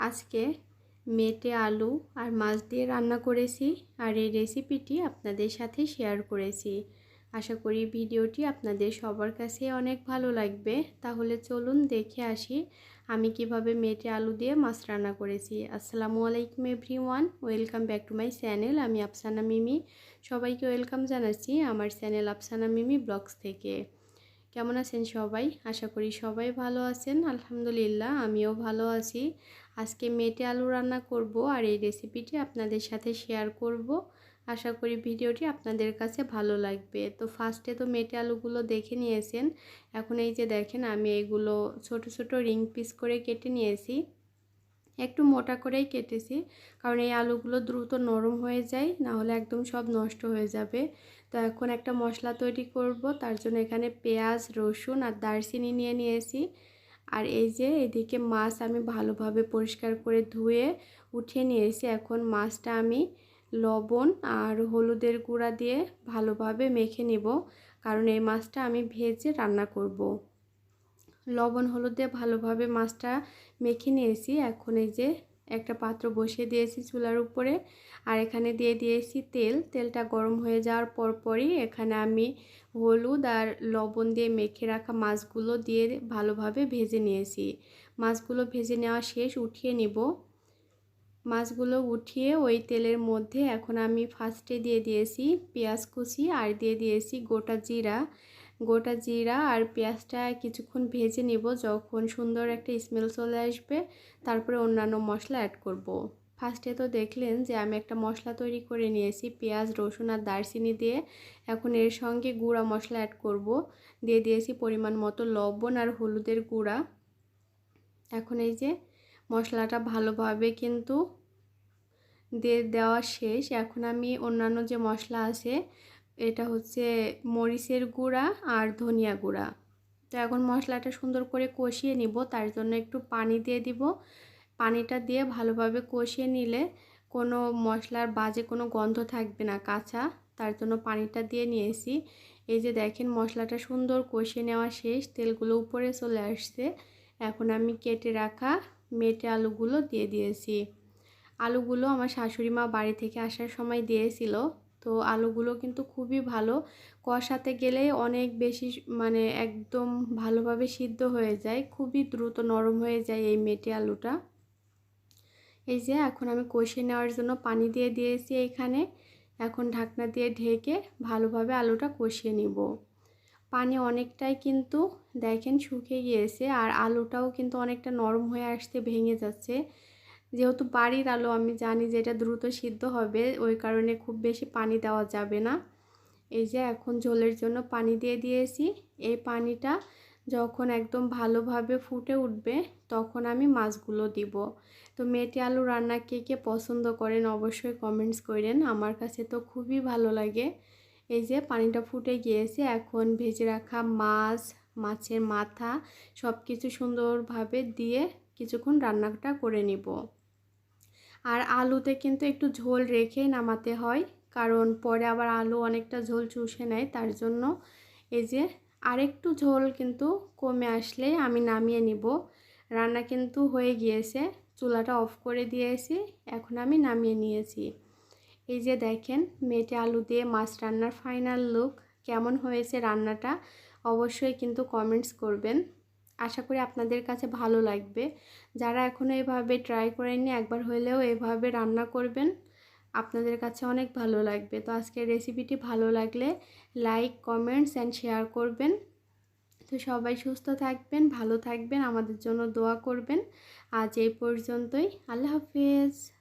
আজকে মেটে আলু আর মাছ দিয়ে রান্না করেছি আর এই রেসিপিটি আপনাদের সাথে শেয়ার করেছি। আশা করি ভিডিওটি আপনাদের সবার কাছে অনেক ভালো লাগবে। তাহলে চলুন দেখে আসি আমি কীভাবে মেটে আলু দিয়ে মাছ রান্না করেছি। আসসালামু আলাইকুম everyone welcome back to my channel. আমি আফসানা মিমি। সবাইকে ওয়েলকাম জানাচ্ছি আমার চ্যানেল আফসানা মিমি ব্লগস থেকে। কেমন আছেন সবাই? আশা করি সবাই ভালো আছেন। আলহামদুলিল্লাহ, আমিও ভালো আছি। আজকে মেটে আলু রান্না করব আর এই রেসিপিটি আপনাদের সাথে শেয়ার করব। আশা করি ভিডিওটি আপনাদের কাছে ভালো লাগবে। তো ফার্স্টে তো মেটে আলুগুলো দেখে নিয়েছেন। এখন এই যে দেখেন, আমি এইগুলো ছোট ছোট রিং পিস করে কেটে নিয়েছি। একটু মোটা করেই কেটেছি। কারণ এই আলুগুলো দ্রুত নরম হয়ে যায় না হলে একদম সব নষ্ট হয়ে যাবে। তো এখন একটা মশলা তৈরি করব, তার জন্য এখানে পেঁয়াজ, রসুন আর দারচিনি নিয়ে নিয়েছি। আর এই যে এদিকে মাছ আমি ভালোভাবে পরিষ্কার করে ধুয়ে উঠিয়ে নিয়েছি। এখন মাছটা আমি লবণ আর হলুদের গুঁড়া দিয়ে ভালোভাবে মেখে নিব। কারণ এই মাছটা আমি ভেজে রান্না করব। লবণ, হলুদ দিয়ে ভালোভাবে মাছটা মেখে নিয়েছি। এখন এই যে একটা পাত্র বসিয়ে দিয়েছি চুলার উপরে আর এখানে দিয়ে দিয়েছি তেল। তেলটা গরম হয়ে যাওয়ার পরপরই এখানে আমি হলুদ আর লবণ দিয়ে মেখে রাখা মাছগুলো দিয়ে ভালোভাবে ভেজে নিয়েছি। মাছগুলো ভেজে নেওয়া শেষ, উঠিয়ে নিব। মাছগুলো উঠিয়ে ওই তেলের মধ্যে এখন আমি ফার্স্টে দিয়ে দিয়েছি পেঁয়াজ কুচি আর দিয়ে দিয়েছি গোটা জিরা। গোটা জিরা আর পেঁয়াজটা কিছুক্ষণ ভেজে নিব যখন সুন্দর একটা স্মেল চলে আসবে, তারপরে অন্যান্য মশলা অ্যাড করব। ফার্স্টে তো দেখলেন যে আমি একটা মশলা তৈরি করে নিয়েছি, পেঁয়াজ, রসুন আর দারচিনি দিয়ে এখন এর সঙ্গে গুঁড়া মশলা অ্যাড করব। দিয়ে দিয়েছি পরিমাণ মতো লবণ আর হলুদের গুঁড়া এখন এই যে মশলাটা ভালোভাবে কিন্তু দিয়ে দেওয়া শেষ এখন আমি অন্যান্য যে মশলা আছে এটা হচ্ছে মরিচের গুঁড়া আর ধনিয়া গুঁড়া। তো এখন মশলাটা সুন্দর করে কষিয়ে নিব, তার জন্য একটু পানি দিয়ে দিব। পানিটা দিয়ে ভালোভাবে কষিয়ে নিলে কোনো মশলার বাজে কোনো গন্ধ থাকবে না, কাঁচা। তার জন্য পানিটা দিয়ে নিয়েছি। এই যে দেখেন মশলাটা সুন্দর কষিয়ে নেওয়া শেষ, তেলগুলো উপরে চলে আসছে। এখন আমি কেটে রাখা মেটে আলুগুলো দিয়ে দিয়েছি। আলুগুলো আমার শাশুড়ি মা বাড়ি থেকে আসার সময় দিয়েছিল। তো আলুগুলো কিন্তু খুবই ভালো। কষাতে গেলে অনেক বেশি মানে একদম ভালোভাবে সিদ্ধ হয়ে যায়, খুবই দ্রুত নরম হয়ে যায় এই মেটে আলুটা। এই যে এখন আমি কষিয়ে নেওয়ার জন্য পানি দিয়ে দিয়েছি এখানে। এখন ঢাকনা দিয়ে ঢেকে ভালোভাবে আলুটা কষিয়ে নিব। পানি অনেকটাই কিন্তু দেখেন শুকিয়ে গিয়েছে আর আলুটাও কিন্তু অনেকটা নরম হয়ে আসতে ভেঙে যাচ্ছে। যেহেতু বাড়ির আলো আমি জানি যে এটা দ্রুত সিদ্ধ হবে, ওই কারণে খুব বেশি পানি দেওয়া যাবে না। এই যে এখন ঝোলের জন্য পানি দিয়ে দিয়েছি। এই পানিটা যখন একদম ভালোভাবে ফুটে উঠবে তখন আমি মাছগুলো দিব। তো মেটে আলু রান্না কে কে পছন্দ করেন অবশ্যই কমেন্টস করেন, আমার কাছে তো খুবই ভালো লাগে। এই যে পানিটা ফুটে গিয়েছে, এখন ভেজে রাখা মাছ, মাছের মাথা সব কিছু সুন্দরভাবে দিয়ে কিছুক্ষণ রান্নাটা করে নিব। আর আলুতে কিন্তু একটু ঝোল রেখে নামাতে হয়, কারণ পরে আবার আলু অনেকটা ঝোল চুষে নেয়, তার জন্য এই যে আরেকটু ঝোল কিন্তু কমে আসলে আমি নামিয়ে নিব। রান্না কিন্তু হয়ে গিয়েছে, চুলাটা অফ করে দিয়েছি, এখন আমি নামিয়ে নিয়েছি। এই যে দেখেন, মেটে আলু দিয়ে মাছ রান্নার ফাইনাল লুক, কেমন হয়েছে রান্নাটা অবশ্যই কিন্তু কমেন্টস করবেন। আশা করি আপনাদের কাছে ভালো লাগবে। যারা এখনও এভাবে ট্রাই করেননি, একবার হলেও এভাবে রান্না করবেন, আপনাদের কাছে অনেক ভালো লাগবে। তো আজকের রেসিপিটি ভালো লাগলে লাইক কমেন্টস অ্যান্ড শেয়ার করবেন। তো সবাই সুস্থ থাকবেন, ভালো থাকবেন, আমাদের জন্য দোয়া করবেন। আজ এই পর্যন্তই। আল্লাহ হাফিজ।